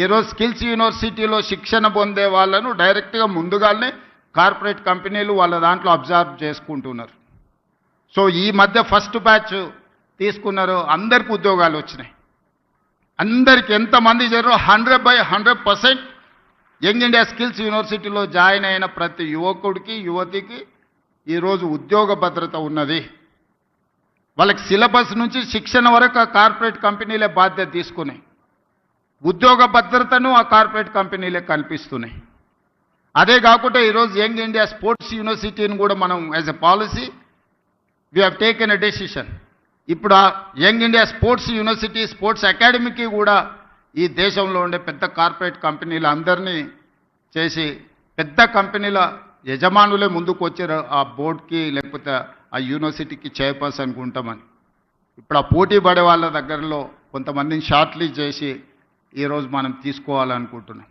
ఈరోజు స్కిల్స్ యూనివర్సిటీలో శిక్షణ పొందే వాళ్ళను డైరెక్ట్గా ముందుగానే కార్పొరేట్ కంపెనీలు వాళ్ళ దాంట్లో అబ్జర్వ్ చేసుకుంటున్నారు. సో ఈ మధ్య ఫస్ట్ బ్యాచ్ తీసుకున్నారు అందరికి ఉద్యోగాలు వచ్చినాయి. అందరికి ఎంతమంది చేరారో hundred by hundred percent young India skills యూనివర్సిటీలో జాయిన్ అయిన ప్రతి యువకుడికి యువతికి ఈరోజు ఉద్యోగ భద్రత ఉన్నది. వాళ్ళకి సిలబస్ నుంచి శిక్షణ వరకు కార్పొరేట్ కంపెనీలే బాధ్యత తీసుకున్నాయి. ఉద్యోగ భద్రతను ఆ కార్పొరేట్ కంపెనీలే కల్పిస్తున్నాయి. అదే కాకుండా ఈరోజు యంగ్ ఇండియా స్పోర్ట్స్ యూనివర్సిటీని కూడా మనం as a policy we have taken a decision ఇప్పుడు ఆ young India sports university sports అకాడమీకి కూడా ఈ దేశంలో ఉండే పెద్ద కార్పొరేట్ కంపెనీలు అందరినీ చేసి పెద్ద కంపెనీల యజమానులే ముందుకు వచ్చారు ఆ బోర్డుకి లేకపోతే ఆ యూనివర్సిటీకి చైర్పర్సన్కి ఉంటామని. ఇప్పుడు ఆ పోటీ పడే వాళ్ళ దగ్గరలో కొంతమందిని షార్ట్లీ చేసి ఈరోజు మనం తీసుకోవాలనుకుంటున్నాం.